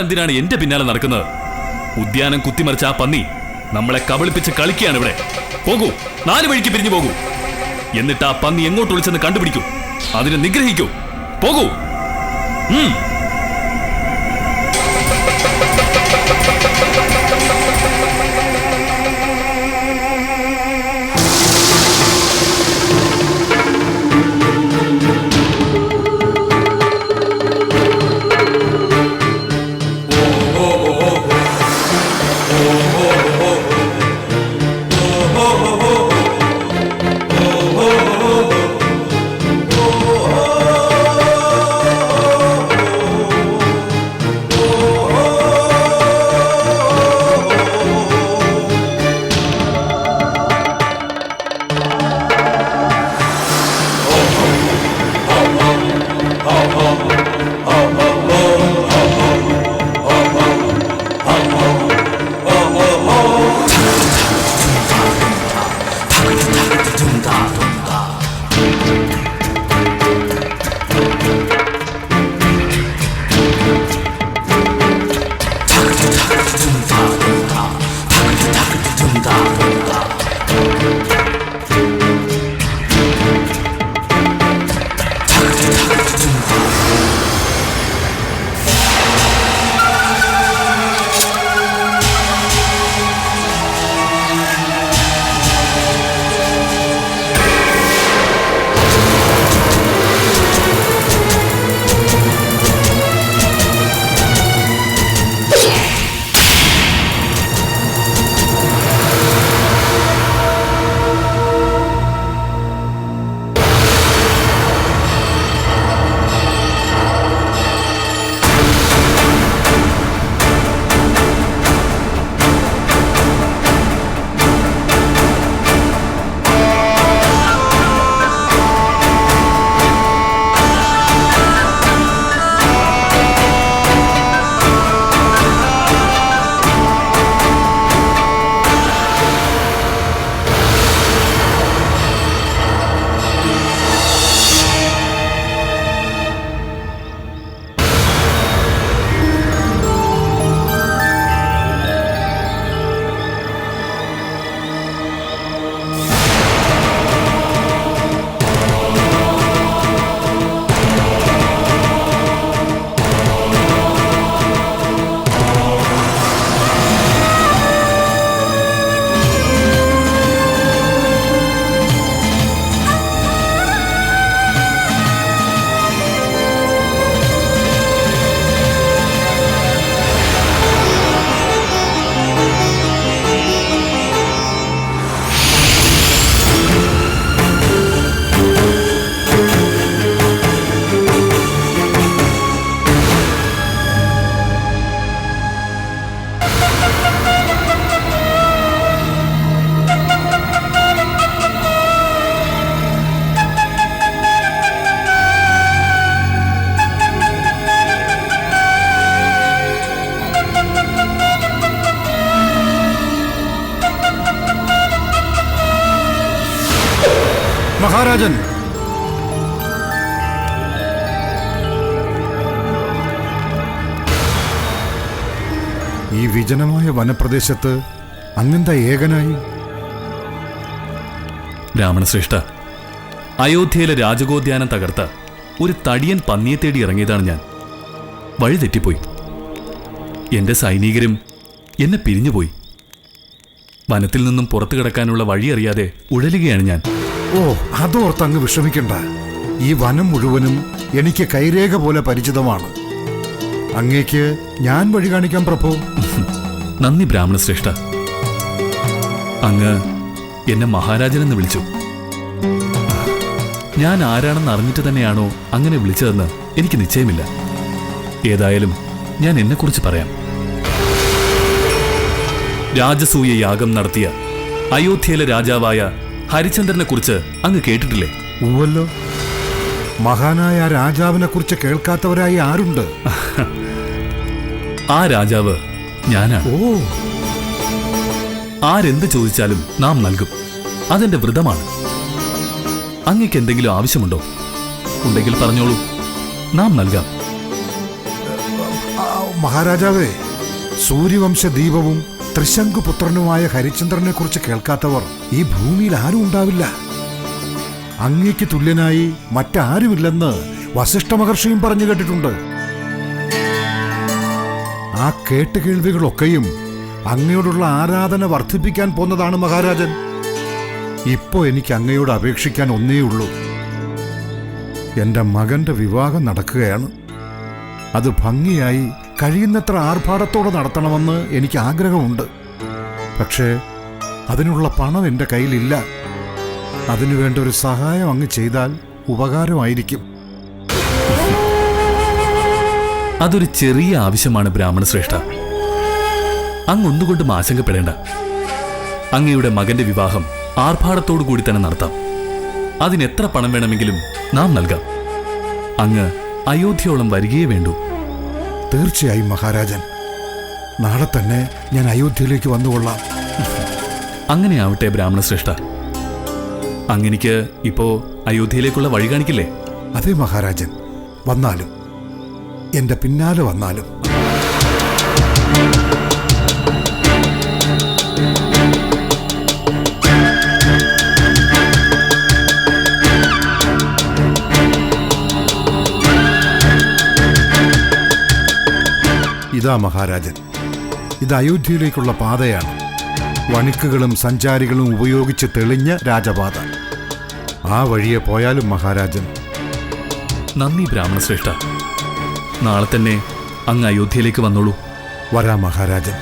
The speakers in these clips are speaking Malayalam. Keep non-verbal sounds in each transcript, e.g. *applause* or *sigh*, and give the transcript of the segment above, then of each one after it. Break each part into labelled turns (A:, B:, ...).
A: എന്തിനാണ് എന്റെ പിന്നാലെ നടക്കുന്നത്? ഉദ്യാനം കുത്തിമറിച്ച ആ പന്നി നമ്മളെ കബളിപ്പിച്ച് കളിക്കുകയാണ് ഇവിടെ. പോകൂ നാല് വഴിക്ക് പിരിഞ്ഞു പോകൂ. എന്നിട്ട് ആ പന്നി എങ്ങോട്ട് ഒളിച്ചെന്ന് കണ്ടുപിടിക്കൂ. അതിനെ നിഗ്രഹിക്കൂ. പോകൂ. ഉം. Thank you.
B: മഹാരാജൻ. ഈ വിജനമായ വനപ്രദേശത്ത് അങ്ങെന്താ ഏകനായി.
A: രാമണശ്രേഷ്ഠ അയോധ്യയിലെ രാജകോദ്യാനം തകർത്ത ഒരു തടിയൻ പന്നിയെ തേടി ഇറങ്ങിയതാണ് ഞാൻ. വഴി തെറ്റിപ്പോയി. എന്റെ സൈനികരും എന്നെ പിരിഞ്ഞുപോയി. വനത്തിൽ നിന്നും പുറത്തു കിടക്കാനുള്ള വഴി അറിയാതെ ഉഴലുകയാണ് ഞാൻ.
B: ഓ അതോർത്ത് അങ്ങ് വിഷമിക്കണ്ട. ഈ വനം മുഴുവനും എനിക്ക് കൈരേഖ പോലെ പരിചിതമാണ്. അങ്ങേക്ക് ഞാൻ വഴി കാണിക്കാം പ്രഭു. *laughs*
A: നന്ദി ബ്രാഹ്മണശ്രേഷ്ഠ. അങ്ങ് എന്നെ മഹാരാജനെന്ന് വിളിച്ചു. ഞാൻ ആരാണെന്ന് അറിഞ്ഞിട്ട് തന്നെയാണോ അങ്ങനെ വിളിച്ചതെന്ന് എനിക്ക് നിശ്ചയമില്ല. ഏതായാലും ഞാൻ എന്നെക്കുറിച്ച് പറയാം. രാജസൂയ യാഗം നടത്തിയ അയോധ്യയിലെ രാജാവായ ഹരിചന്ദ്രനെ കുറിച്ച് അങ്ങ് കേട്ടിട്ടില്ലേ?
B: ഉവല്ലോ മഹാനായ ആ രാജാവിനെ കുറിച്ച് കേൾക്കാത്തവരായി ആരുണ്ട്?
A: ആ രാജാവ് ഞാനാണ്
B: ഓ.
A: ആരെന്ത് ചോദിച്ചാലും നാം നൽകും. അതെന്റെ വ്രതമാണ്. അങ്ങക്ക് എന്തെങ്കിലും ആവശ്യമുണ്ടോ? ഉണ്ടെങ്കിൽ പറഞ്ഞോളൂ. നാം നൽകാം.
B: മഹാരാജാവേ സൂര്യവംശ ദീപവും ത്രിശങ്കുപുത്രനുമായ ഹരിചന്ദ്രനെ കുറിച്ച് കേൾക്കാത്തവർ ഈ ഭൂമിയിൽ ആരും ഉണ്ടാവില്ല. അങ്ങേക്ക് തുല്യനായി മറ്റാരുമില്ലെന്ന് വസിഷ്ഠ മഹർഷിയും പറഞ്ഞു കേട്ടിട്ടുണ്ട്. ആ കേട്ടുകേൾവികളൊക്കെയും അങ്ങയോടുള്ള ആരാധന വർദ്ധിപ്പിക്കാൻ പോന്നതാണ് മഹാരാജൻ. ഇപ്പോ എനിക്ക് അങ്ങയോട് അപേക്ഷിക്കാൻ ഒന്നേ ഉള്ളൂ. എന്റെ മകന്റെ വിവാഹം നടക്കുകയാണ്. അത് ഭംഗിയായി കഴിയുന്നത്ര ആർഭാടത്തോടെ നടത്തണമെന്ന് എനിക്ക് ആഗ്രഹമുണ്ട്. പക്ഷേ അതിനുള്ള പണം എന്റെ കയ്യിലില്ല. അതിനു വേണ്ട ഒരു സഹായം അങ്ങ് ചെയ്താൽ ഉപകാരമായിരിക്കും.
A: അതൊരു ചെറിയ ആവശ്യമാണ് ബ്രാഹ്മണ ശ്രേഷ്ഠ. അങ്ങ് ഒന്നുകൊണ്ടും ആശങ്കപ്പെടേണ്ട. അങ്ങയുടെ മകന്റെ വിവാഹം ആർഭാടത്തോടു കൂടി തന്നെ നടത്താം. അതിന് എത്ര പണം വേണമെങ്കിലും നാം നൽകാം. അങ്ങ് അയോധ്യയോളം വരികയേ വേണ്ടൂ.
B: തീർച്ചയായും മഹാരാജൻ. നാളെ തന്നെ ഞാൻ അയോധ്യയിലേക്ക് വന്നുകൊള്ളാം.
A: അങ്ങനെയാവട്ടെ ബ്രാഹ്മണ ശ്രേഷ്ഠ അങ്ങനിക്ക് ഇപ്പോ അയോധ്യയിലേക്കുള്ള വഴി കാണിക്കില്ലേ?
B: അതെ മഹാരാജൻ. വന്നാലും എന്റെ പിന്നാലെ വന്നാലും ഇതാ മഹാരാജൻ. ഇത് അയോധ്യയിലേക്കുള്ള പാതയാണ്. വണിക്കുകളും സഞ്ചാരികളും ഉപയോഗിച്ച് തെളിഞ്ഞ രാജപാത. ആ വഴിയെ പോയാലും മഹാരാജൻ.
A: നന്ദി ബ്രാഹ്മണശ്രേഷ്ഠ. നാളെ തന്നെ അങ്ങ് അയോധ്യയിലേക്ക് വന്നോളൂ.
B: വരാം മഹാരാജൻ.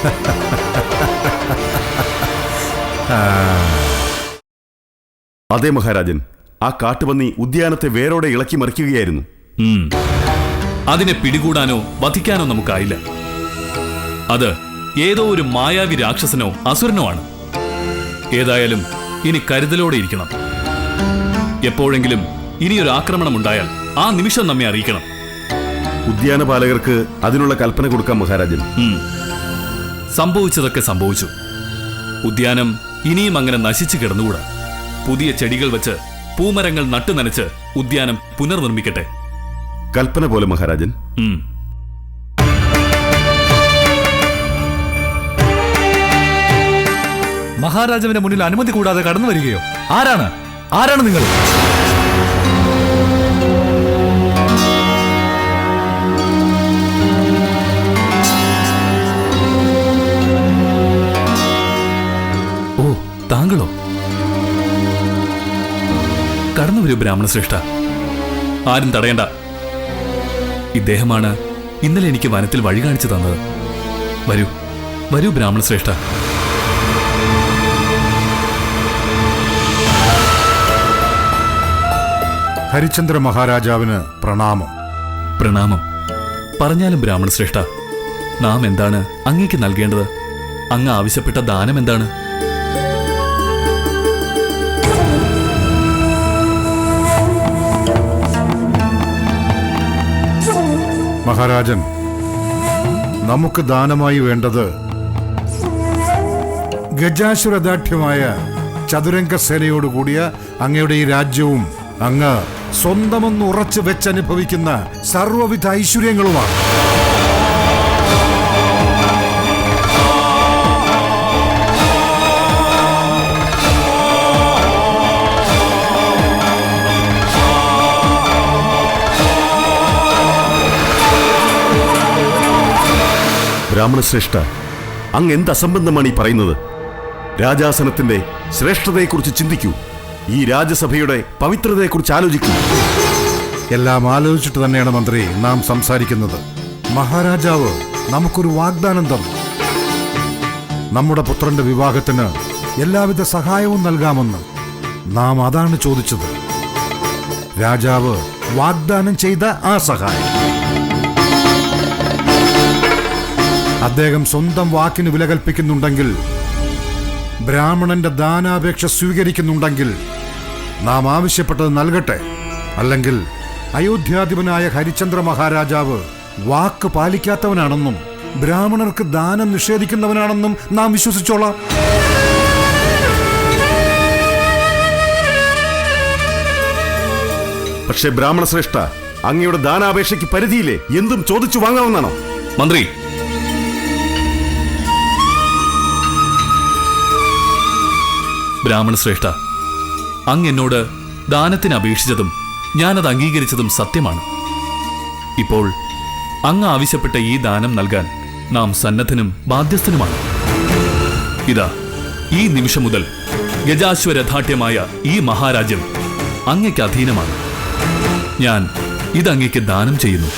B: *laughs*
C: അതെ മഹാരാജൻ ആ കാട്ടുപന്നി ഉദ്യാനത്തെ വേരോടെ ഇളക്കി മറിക്കുകയായിരുന്നു.
A: അതിനെ പിടികൂടാനോ വധിക്കാനോ നമുക്കായില്ല. അത് ഏതോ ഒരു മായാവി രാക്ഷസനോ അസുരനോ ആണ്. ഏതായാലും ഇനി കരുതലോടെ ഇരിക്കണം. എപ്പോഴെങ്കിലും ഇനിയൊരു ആക്രമണം ഉണ്ടായാൽ ആ നിമിഷം നമ്മെ അറിയിക്കണം.
C: ഉദ്യാനപാലകർക്ക് അതിനുള്ള കൽപ്പന കൊടുക്കാം മഹാരാജൻ.
A: സംഭവിച്ചതൊക്കെ സംഭവിച്ചു. ഉദ്യാനം ഇനിയും അങ്ങനെ നശിച്ചു കിടന്നുകൂടാ. പുതിയ ചെടികൾ വെച്ച് പൂമരങ്ങൾ നട്ടു നനച്ച് ഉദ്യാനം പുനർനിർമ്മിക്കട്ടെ.
C: കൽപ്പന പോലെ മഹാരാജൻ.
D: മഹാരാജാവിന്റെ മുന്നിൽ അനുമതി കൂടാതെ കടന്നു വരികയോ? ആരാണ്? ആരാണ് നിങ്ങൾ?
A: വരൂ ബ്രാഹ്മണ ശ്രേഷ്ഠ ആരും തടയണ്ട. ഇദ്ദേഹമാണ് ഇന്നലെ എനിക്ക് വനത്തിൽ വഴി കാണിച്ചു തന്നത്. വരൂ വരൂ ബ്രാഹ്മണ ശ്രേഷ്ഠ
B: ഹരിചന്ദ്ര മഹാരാജാവിന് പ്രണാമം.
A: പ്രണാമം. പറഞ്ഞാലും ബ്രാഹ്മണ ശ്രേഷ്ഠ നാം എന്താണ് അങ്ങേക്ക് നൽകേണ്ടത്? അങ്ങ് ആവശ്യപ്പെട്ട ദാനം എന്താണ്?
B: മഹാരാജൻ നമുക്ക് ദാനമായി വേണ്ടത് ഗജാശുരദാഠ്യമായ ചതുരംഗ സേനയോടുകൂടിയ അങ്ങയുടെ ഈ രാജ്യവും അങ്ങ് സ്വന്തമെന്ന് ഉറച്ചു വെച്ചനുഭവിക്കുന്ന സർവവിധ ഐശ്വര്യങ്ങളുമാണ്.
C: ബ്രാഹ്മണശ്രേഷ്ഠ അങ്ങ് എന്ത് അസംബന്ധമാണ് ഈ പറയുന്നത്? രാജാസനത്തിന്റെ ശ്രേഷ്ഠതയെക്കുറിച്ച് ചിന്തിക്കൂ. ഈ രാജ്യസഭയുടെ പവിത്രതയെക്കുറിച്ച് ആലോചിക്കൂ.
B: എല്ലാം ആലോചിച്ചിട്ട് തന്നെയാണ് മന്ത്രി നാം സംസാരിക്കുന്നത്. മഹാരാജാവ് നമുക്കൊരു വാഗ്ദാനം തന്നു. നമ്മുടെ പുത്രന്റെ വിവാഹത്തിന് എല്ലാവിധ സഹായവും നൽകാമെന്ന് നാം അതാണ് ചോദിച്ചത്. രാജാവ് വാഗ്ദാനം ചെയ്ത ആ സഹായം. അദ്ദേഹം സ്വന്തം വാക്കിന് വില കൽപ്പിക്കുന്നുണ്ടെങ്കിൽ ബ്രാഹ്മണന്റെ ദാനാപേക്ഷ സ്വീകരിക്കുന്നുണ്ടെങ്കിൽ നാം ആവശ്യപ്പെട്ടത് നൽകട്ടെ. അല്ലെങ്കിൽ അയോധ്യാധിപനായ ഹരിചന്ദ്ര മഹാരാജാവ് വാക്ക് പാലിക്കാത്തവനാണെന്നും ബ്രാഹ്മണർക്ക് ദാനം നിഷേധിക്കുന്നവനാണെന്നും നാം വിശ്വസിച്ചോളാം.
C: പക്ഷേ ബ്രാഹ്മണ ശ്രേഷ്ഠ അങ്ങയുടെ ദാനാപേക്ഷയ്ക്ക് പരിധിയില്ലേ? എന്തും ചോദിച്ചു വാങ്ങാവുന്നതാണോ?
A: മന്ത്രി ബ്രാഹ്മണ ശ്രേഷ്ഠ അങ്ങ് എന്നോട് ദാനത്തിന് അപേക്ഷിച്ചതും ഞാനത് അംഗീകരിച്ചതും സത്യമാണ്. ഇപ്പോൾ അങ്ങ് ആവശ്യപ്പെട്ട ഈ ദാനം നൽകാൻ നാം സന്നദ്ധനും ബാധ്യസ്ഥനുമാണ്. ഇതാ ഈ നിമിഷം മുതൽ ഗജാശ്വരഥാഠ്യമായ ഈ മഹാരാജ്യം അങ്ങയ്ക്ക് അധീനമാണ്. ഞാൻ ഇതങ്ങയ്ക്ക് ദാനം ചെയ്യുന്നു.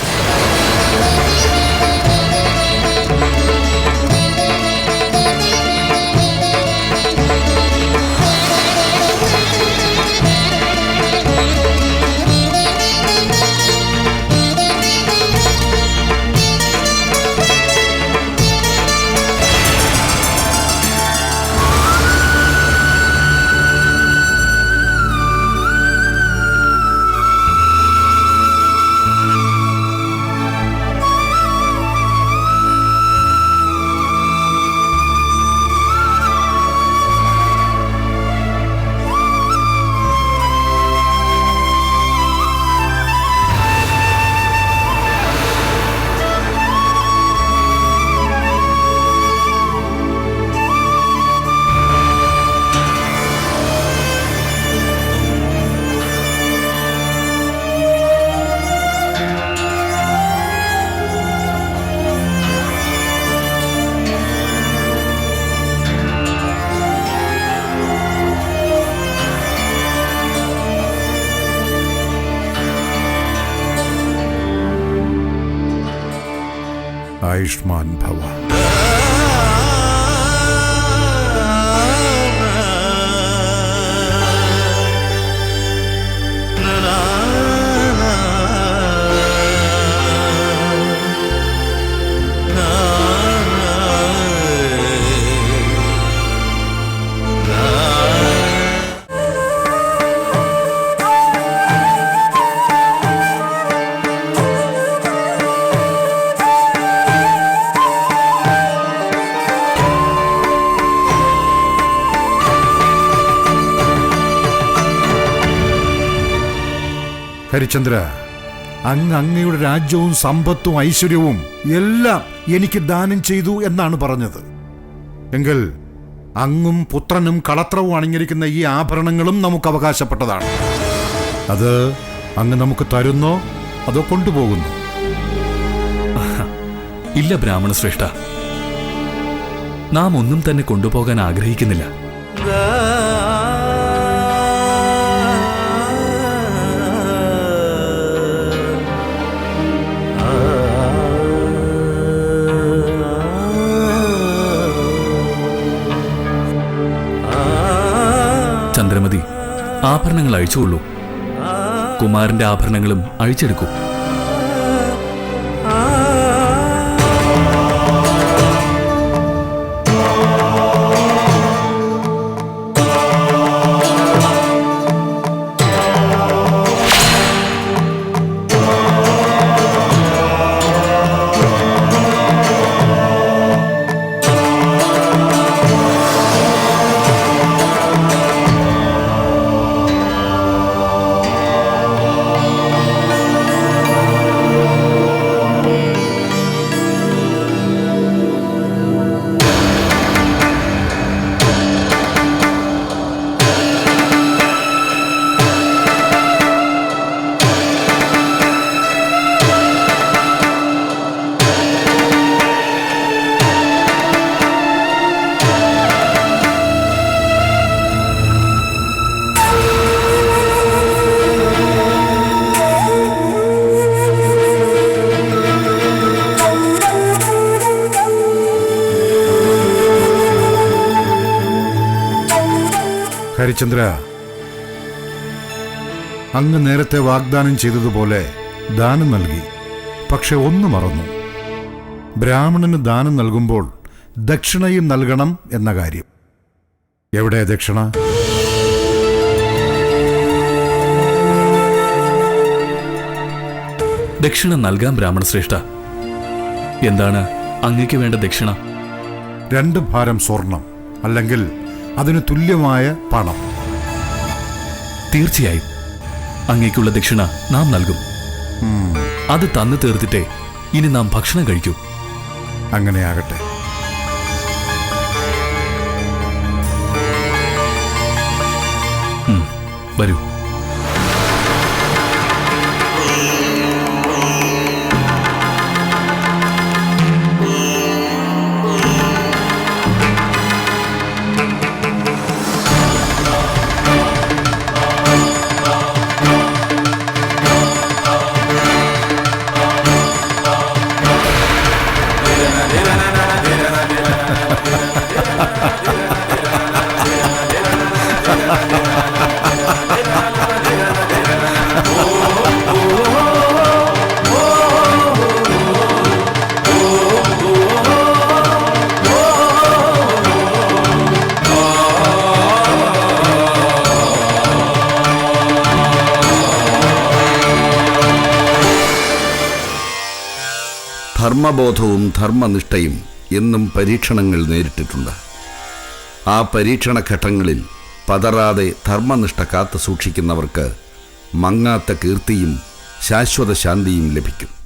B: Eichmann ഹരിചന്ദ്ര അങ്ങ് അങ്ങയുടെ രാജ്യവും സമ്പത്തും ഐശ്വര്യവും എല്ലാം എനിക്ക് ദാനം ചെയ്തു എന്നാണ് പറഞ്ഞത്. എങ്കിൽ അങ്ങും പുത്രനും കളത്രവും അണിഞ്ഞിരിക്കുന്ന ഈ ആഭരണങ്ങളും നമുക്ക് അവകാശപ്പെട്ടതാണ്. അത് അങ്ങ് നമുക്ക് തരുന്നോ അതോ കൊണ്ടുപോകുന്നു?
A: ഇല്ല ബ്രാഹ്മണ ശ്രേഷ്ഠ. നാം ഒന്നും തന്നെ കൊണ്ടുപോകാൻ ആഗ്രഹിക്കുന്നില്ല. ചന്ദ്രമതി ആഭരണങ്ങൾ അഴിച്ചുകൊള്ളൂ. കുമാരന്റെ ആഭരണങ്ങളും അഴിച്ചെടുക്കൂ.
B: ഹരിചന്ദ്ര അങ്ങ് നേരത്തെ വാഗ്ദാനം ചെയ്തതുപോലെ ദാനം നൽകി. പക്ഷെ ഒന്ന് മറന്നു. ബ്രാഹ്മണന് ദാനം നൽകുമ്പോൾ ദക്ഷിണയും നൽകണം എന്ന കാര്യം. എവിടെ ദക്ഷിണ?
A: ദക്ഷിണ നൽകാം ബ്രാഹ്മണ ശ്രേഷ്ഠ എന്താണ് അങ്ങക്ക് വേണ്ട ദക്ഷിണ?
B: രണ്ട് ഭാരം സ്വർണം അല്ലെങ്കിൽ അതിന് തുല്യമായ പണം.
A: തീർച്ചയായും. അങ്ങേക്കുള്ള ദക്ഷിണ നാം നൽകും. അത് തന്നു തീർത്തിട്ടേ ഇനി നാം ഭക്ഷണം കഴിക്കൂ.
B: അങ്ങനെയാകട്ടെ.
A: വരൂ.
E: ധർമ്മബോധവും ധർമ്മനിഷ്ഠയും എന്നും പരീക്ഷണങ്ങൾ നേരിട്ടിട്ടുണ്ട്. ആ പരീക്ഷണ ഘട്ടങ്ങളിൽ പതറാതെ ധർമ്മനിഷ്ഠ കാത്തു സൂക്ഷിക്കുന്നവർക്ക് മങ്ങാത്ത കീർത്തിയും ശാശ്വത ശാന്തിയും ലഭിക്കും.